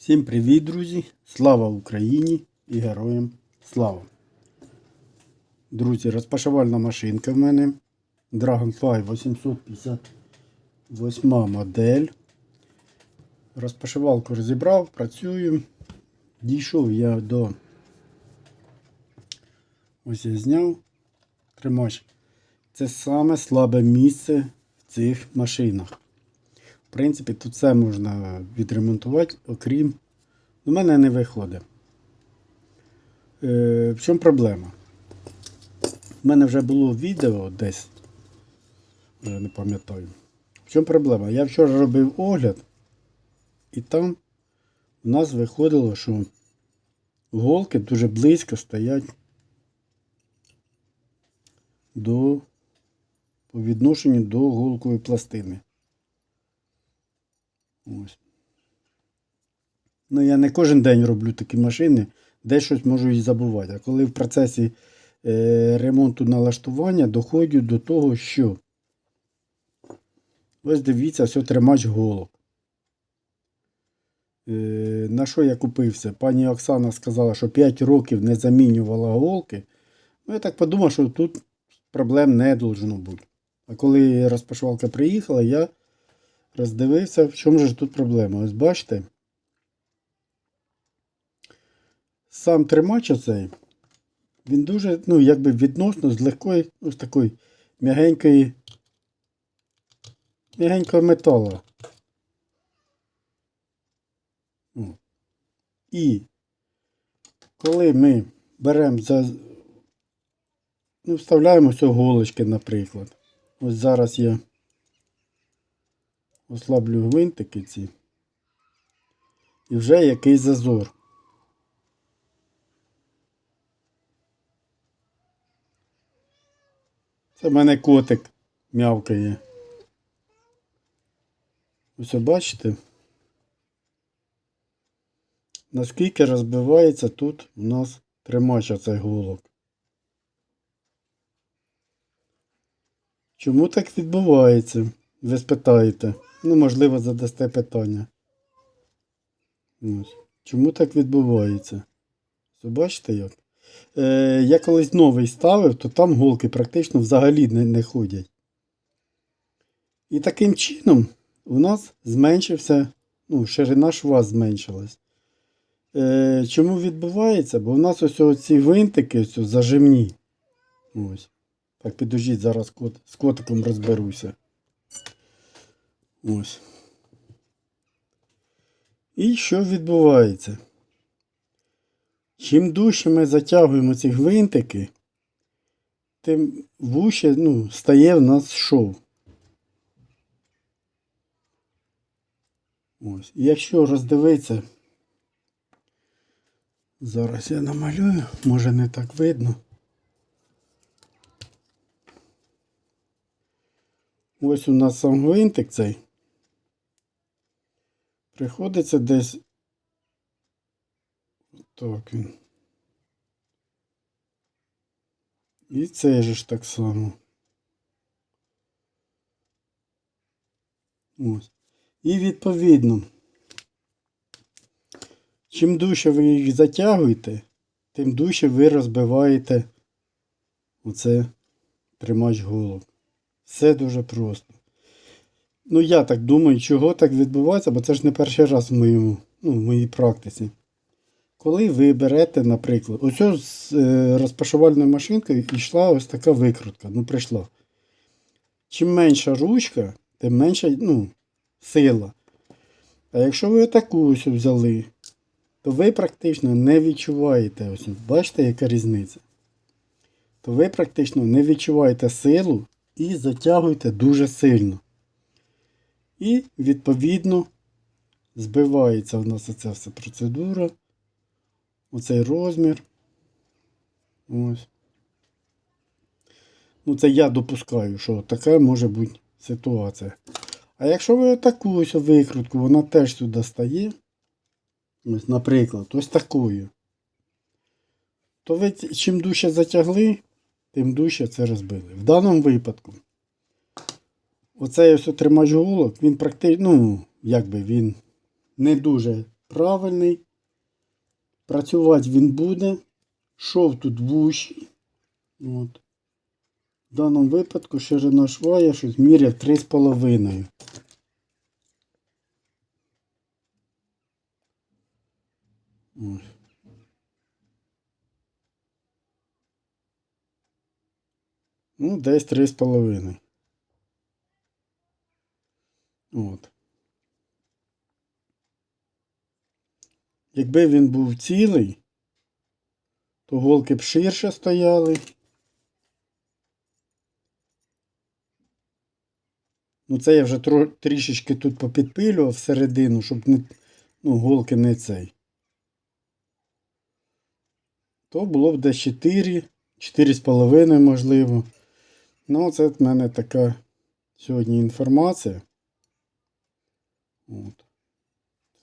Всім привіт, друзі! Слава Україні і героям слава! Друзі, розпашувальна машинка в мене. Dragonfly 858 модель. Розпашивалку розібрав, працюю. Дійшов я до. Ось я зняв тримач. Це саме слабе місце в цих машинах. В принципі, тут все можна відремонтувати, окрім. У мене не виходить. Е, в чому проблема? У мене вже було відео десь. Вже не пам'ятаю. В чому проблема? Я вчора робив огляд, і там у нас виходило, що голки дуже близько стоять до по відношенню до голкової пластини. Ось. Ну, я не кожен день роблю такі машини, де щось можу і забувати. А коли в процесі е, ремонту налаштування доходжу до того, що ось дивіться, все тримач голок. Е, на що я купився? Пані Оксана сказала, що 5 років не замінювала голки. Ну, я так подумав, що тут проблем не должно бути. А коли розпашвалка приїхала, я роздивився, в чому ж тут проблема. Ось бачите. Сам тримач оцей, він дуже, ну, якби відносно з легкої, ось такої м'ягенької, м'ягенького металу. І коли ми беремо за, ну, вставляємо ось голочки, наприклад. Ось зараз я ослаблю гвинтики ці. І вже якийсь зазор. Це в мене котик м'явкає. Ось бачите? Наскільки розбивається тут у нас тримач оцей голок. Чому так відбувається? Ви спитаєте. Ну, можливо, задасте питання. Чому так відбувається? Бачите як? Е, я колись новий ставив, то там голки практично взагалі не, не ходять. І таким чином у нас зменшився, ну, ширина шва зменшилась. Е, чому відбувається? Бо у нас ось ці винтики ось зажимні. Ось. Так, підождіть, зараз кот, з котиком розберуся. Ось. І що відбувається? Чим дужче ми затягуємо ці гвинтики, тим вуще ну, стає в нас шов. Ось. Якщо роздивитися, зараз я намалюю, може не так видно. Ось у нас сам гвинтик цей. Приходиться десь. Так він. І цей же ж так само. Ось. І відповідно. Чим дужче ви їх затягуєте, тим дужче ви розбиваєте оце тримач голок. Все дуже просто. Ну, я так думаю, чого так відбувається, бо це ж не перший раз в моєму, ну, в моїй практиці. Коли ви берете, наприклад, ось з е, розпашувальною машинкою йшла ось така викрутка. Ну, прийшла. Чим менша ручка, тим менша ну, сила. А якщо ви таку ось взяли, то ви практично не відчуваєте. Ось, бачите, яка різниця? То ви практично не відчуваєте силу і затягуєте дуже сильно. І, відповідно, збивається в нас оця вся процедура. Оцей розмір. Ось. Ну, це я допускаю, що така може бути ситуація. А якщо ви таку викрутку, вона теж сюди стає. Ось, наприклад, ось такою. То ви чим дужче затягли, тим дужче це розбили. В даному випадку, оцей ось тримач голок, він практично, ну, якби він не дуже правильний. Працювати він буде. Шов тут вущий. От. В даному випадку ширина шва я щось міряв 3,5. Ось. Ну, десь 3,5. От. Якби він був цілий, то голки б ширше стояли. Ну, це я вже тро, трішечки тут попідпилював всередину, щоб не, ну, голки не цей. То було б десь 4, 4,5 можливо. Ну, це в мене така сьогодні інформація. От.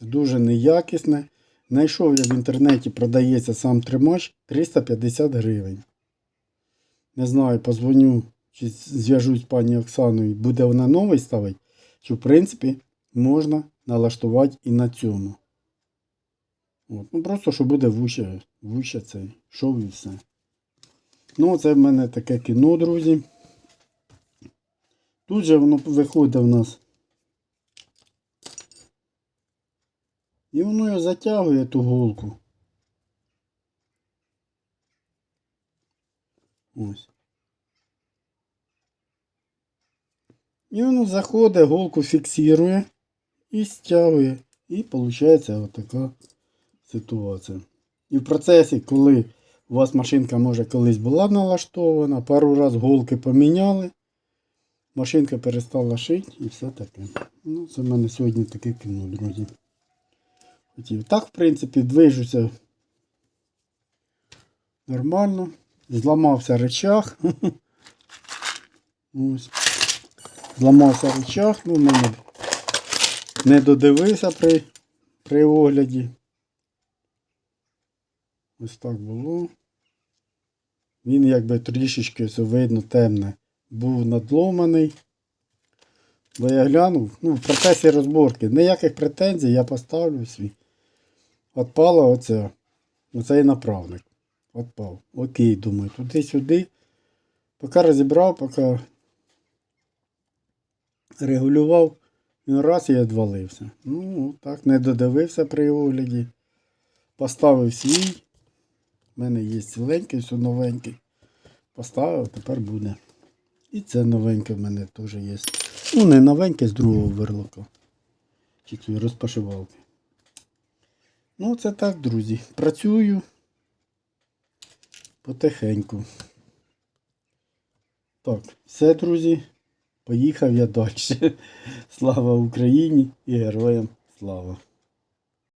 Дуже неякісне. Знайшов я в інтернеті, продається сам тримач 350 гривень. Не знаю, позвоню, чи зв'яжусь з пані Оксаною, буде вона новий ставити, чи в принципі можна налаштувати і на цьому. От. Ну просто що буде вуще, вуще цей шов і все. Ну, це в мене таке кіно, друзі. Тут же воно виходить у нас. І воно затягує ту голку. Ось. І воно заходить, голку фіксує і стягує. І виходить отака ситуація. І в процесі, коли у вас машинка може колись була налаштована, пару раз голки поміняли, машинка перестала шити і все таке. Ну, це в мене сьогодні таке кіно, друзі. Хотів. Так, в принципі, движуся нормально. Зламався речах. Ось. Зламався речах, ну, мене не додивився при, при огляді. Ось так було. Він якби трішечки все видно темне. Був надломаний. Бо я глянув, ну, в процесі розборки. Ніяких претензій я поставлю свій. Отпала оця, оцей направник. Отпав. Окей, думаю, туди-сюди. Поки розібрав, поки регулював, він раз і відвалився. Ну, так, не додивився при огляді. Поставив свій. У мене є ціленький, все новенький. Поставив, тепер буде. І це новеньке в мене теж є. Ну, не новеньке з другого вирлока. Чи цієї розпашивалки. Ну, це так, друзі. Працюю потихеньку. Так, все, друзі. Поїхав я далі. Слава Україні і героям слава!